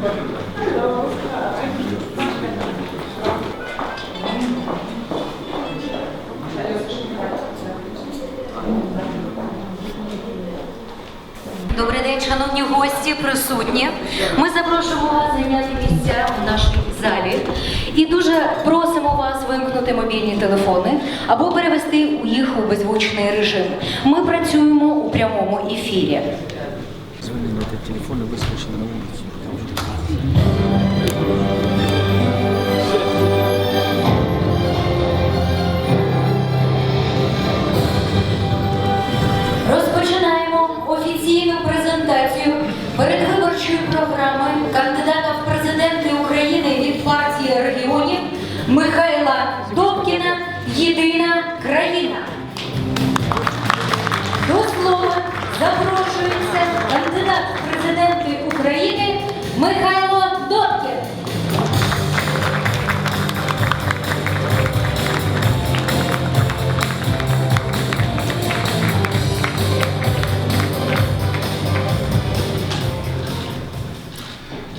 Добрий день, шановні гості, присутні. Ми запрошуємо вас зайняти місця в нашій залі і дуже просимо вас вимкнути мобільні телефони або перевести їх у беззвучний режим. Ми працюємо у прямому ефірі. Звони на этот телефон и выскочил на улицу.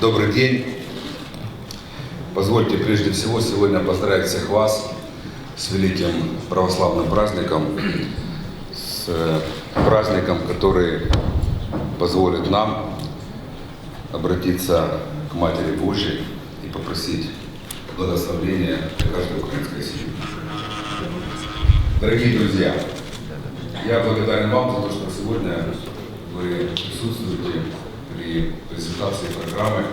Добрый день. Позвольте прежде всего сегодня поздравить всех вас с великим православным праздником, с э, праздником, который позволит нам обратиться к Матери Божьей и попросить благословения каждой украинской семьи. Дорогие друзья, я благодарен вам за то, что сегодня вы присутствуете при презентации программы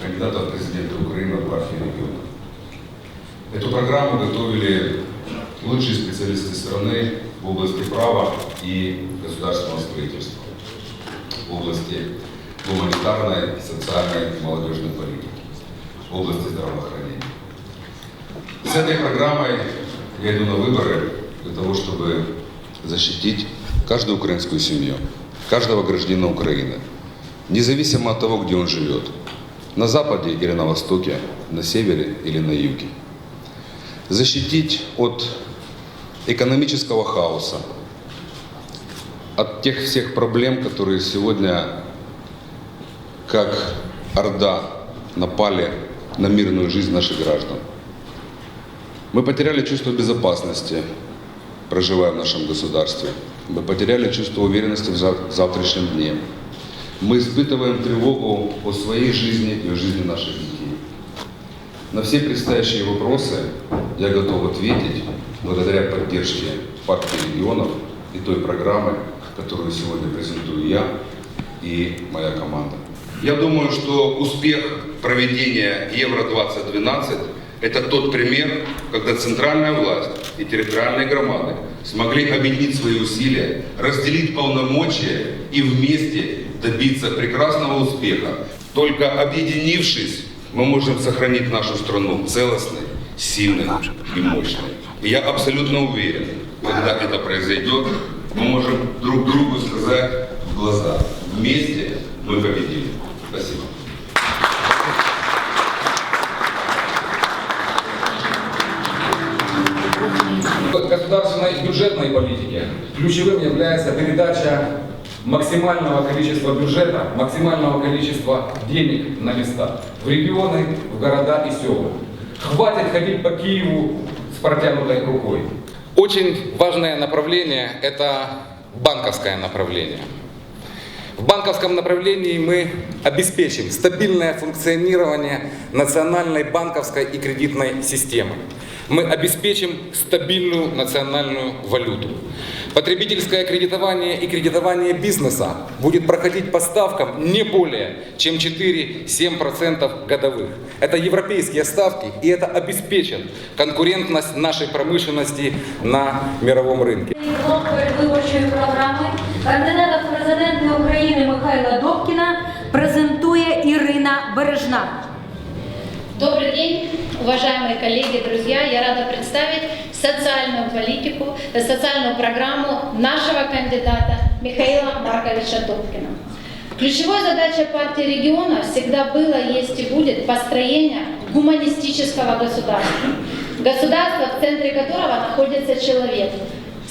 кандидата в президенты Украины от партии региона. Эту программу готовили лучшие специалисты страны в области права и государственного строительства, в области гуманитарной, социальной и молодежной политики, в области здравоохранения. С этой программой я иду на выборы для того, чтобы защитить каждую украинскую семью, каждого гражданина Украины, независимо от того, где он живет, на западе или на востоке, на севере или на юге. Защитить от экономического хаоса, от тех всех проблем, которые сегодня, как орда, напали на мирную жизнь наших граждан. Мы потеряли чувство безопасности, проживая в нашем государстве. Мы потеряли чувство уверенности в зав- в завтрашнем дне. Мы испытываем тревогу о своей жизни и о жизни наших детей. На все предстоящие вопросы я готов ответить благодаря поддержке партии регионов и той программы, которую сегодня презентую я и моя команда. Я думаю, что успех проведения Евро-2012 – это тот пример, когда центральная власть и территориальные громады смогли объединить свои усилия, разделить полномочия и вместе добиться прекрасного успеха. Только объединившись, мы можем сохранить нашу страну целостной, сильной и мощной. И я абсолютно уверен, когда это произойдет, мы можем друг другу сказать в глаза, вместе мы победим. Спасибо. Государственной бюджетной политике ключевым является передача максимального количества бюджета, максимального количества денег на места в регионы, в города и села. Хватит ходить по Киеву с протянутой рукой. Очень важное направление – это банковское направление. В банковском направлении мы обеспечим стабильное функционирование национальной банковской и кредитной системы. Мы обеспечим стабильную национальную валюту. Потребительское кредитование и кредитование бизнеса будет проходить по ставкам не более чем 4-7% годовых. Это европейские ставки, и это обеспечит конкурентность нашей промышленности на мировом рынке. Передвиборчої програми кандидата в президенти України Михайла Добкіна презентує Ірина Бережна. Добрый день, уважаемые коллеги, друзья. Я рада представить социальную политику, э, социальную программу нашего кандидата Михаила Марковича Добкина. Ключевой задачей партии региона всегда было, есть и будет построение гуманистического государства. Государства, в центре которого находится человек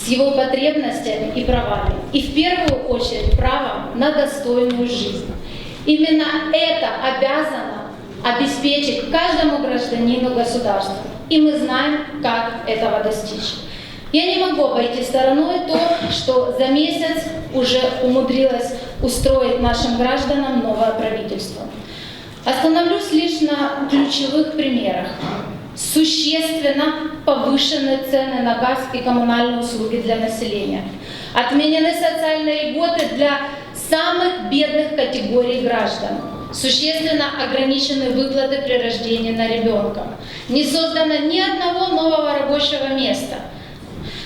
с его потребностями и правами. И в первую очередь правом на достойную жизнь. Именно это обязано обеспечить каждому гражданину государства. И мы знаем, как этого достичь. Я не могу обойти стороной то, что за месяц уже умудрилось устроить нашим гражданам новое правительство. Остановлюсь лишь на ключевых примерах. Существенно повышены цены на газ и коммунальные услуги для населения. Отменены социальные льготы для самых бедных категорий граждан. Существенно ограничены выплаты при рождении на ребенка. Не создано ни одного нового рабочего места.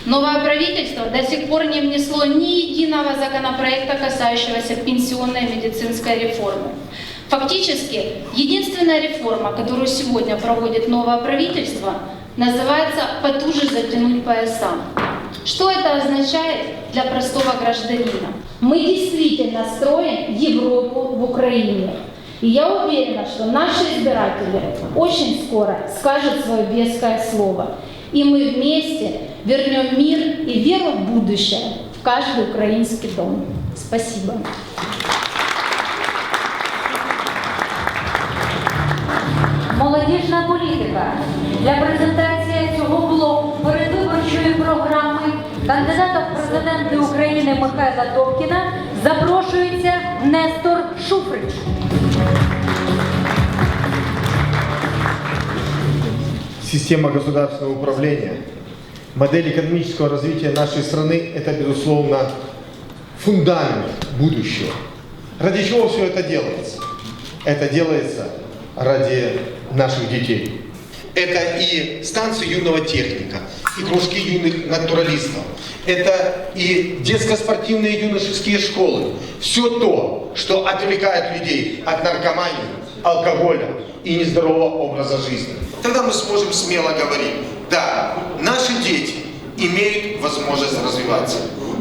Новое правительство до сих пор не внесло ни единого законопроекта, касающегося пенсионной медицинской реформы. Фактически, единственная реформа, которую сегодня проводит новое правительство, называется «потуже затянуть пояса». Что это означает для простого гражданина? Мы действительно строим Европу в Украине. И я уверена, что наши избиратели очень скоро скажут свое веское слово. И мы вместе вернем мир и веру в будущее в каждый украинский дом. Спасибо. Молодіжна політика для презентації цього блоку передвиборчої програми кандидата в президенти України Михайла Добкіна запрошується Нестор Шуфрич. Система государственного управления, модель экономического развития нашей страны – это, безусловно, фундамент будущего. Ради чего все это делается? Это делается ради наших детей. Это и станции юного техника, и кружки юных натуралистов. Это и детско-спортивные юношеские школы. Все то, что отвлекает людей от наркомании, алкоголя и нездорового образа жизни. Тогда мы сможем смело говорить, да, наши дети имеют возможность развиваться.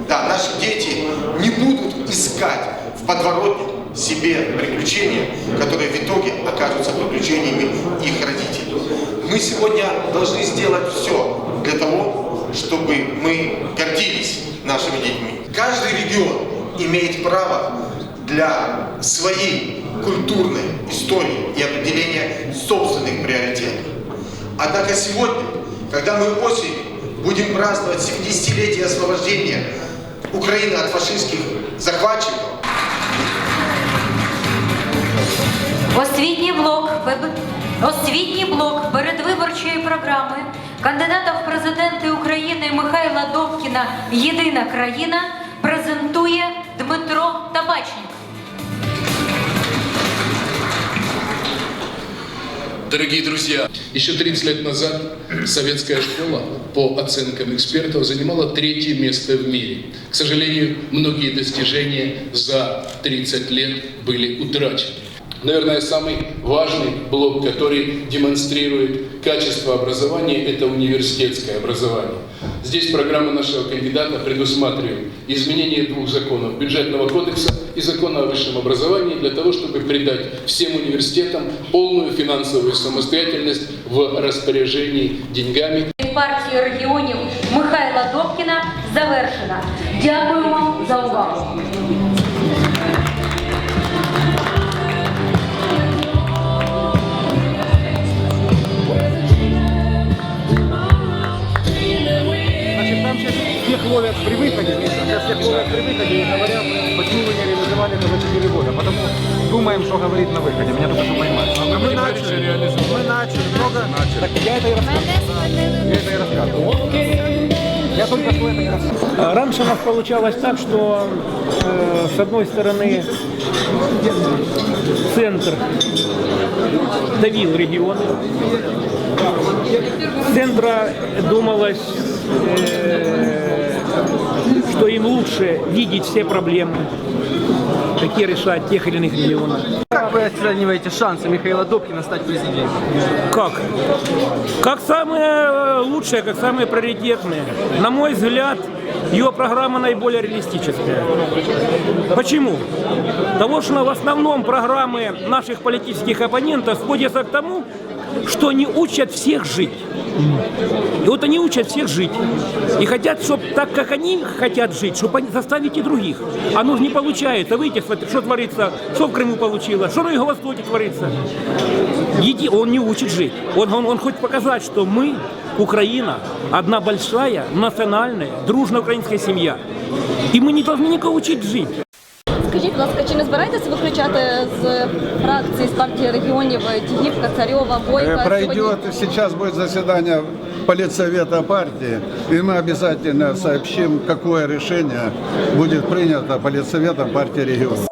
Да, наши дети не будут искать в подворотне себе приключения, которые в итоге окажутся приключениями их родителей. Мы сегодня должны сделать все для того, чтобы мы гордились нашими детьми. Каждый регион имеет право для своей культурной истории и определения собственных приоритетов. Однако сегодня, когда мы осенью будем праздновать 70-летие освобождения Украины от фашистских захватчиков, Освітній блок, освітній блок передвиборчої програми кандидата в президенти України Михайла Добкіна Єдина країна презентує Дмитро Табачник. Дорогие друзья, еще 30 лет назад советская школа, по оценкам экспертов, занимала третье место в мире. К сожалению, многие достижения за 30 лет были утрачены. Наверное, самый важный блок, который демонстрирует качество образования, это университетское образование. Здесь программа нашего кандидата предусматривает изменение двух законов, бюджетного кодекса и закона о высшем образовании, для того, чтобы придать всем университетам полную финансовую самостоятельность в распоряжении деньгами партії регіонів Михайла Добкіна завершена. Дякуємо за увагу. Ловят при выходе, сейчас всех ловят при выходе и говорят, почему вы не реализовали это за 4 года. Потому думаем, что говорить на выходе. Меня только что поймать. А мы начали, мы начали, много начали. Так я это и рассказывал. Я это и рассказывал. Я только что это и рассказывал. А Раньше у нас получалось так, что э, с одной стороны центр давил регионы, с центра думалось, э, что им лучше видеть все проблемы, какие решать тех или иных регионов. Как вы оцениваете шансы Михаила Добкина стать президентом? Как? Как самые лучшие, как самые приоритетные. На мой взгляд, его программа наиболее реалистическая. Почему? Потому что в основном программы наших политических оппонентов сводятся к тому, что они учат всех жить. И вот они учат всех жить. И хотят, чтобы так, как они хотят жить, чтобы они заставить и других. Оно же не получается. Смотрите, что творится, что в Крыму получилось, что на Юго-Востоке творится. Еди- он не учит жить. Он, он, он хочет показать, что мы, Украина, одна большая, национальная, дружная украинская семья. И мы не должны никого учить жить. Скажіть, будь ласка, чи не збираєтеся виключати з фракції з партії регіонів Тігівка, Царьова, Бойка? Э, Сьогодні- Пройдет, сейчас будет заседание политсовета партии, и мы обязательно сообщим, какое решение будет принято политсоветом партии регионов.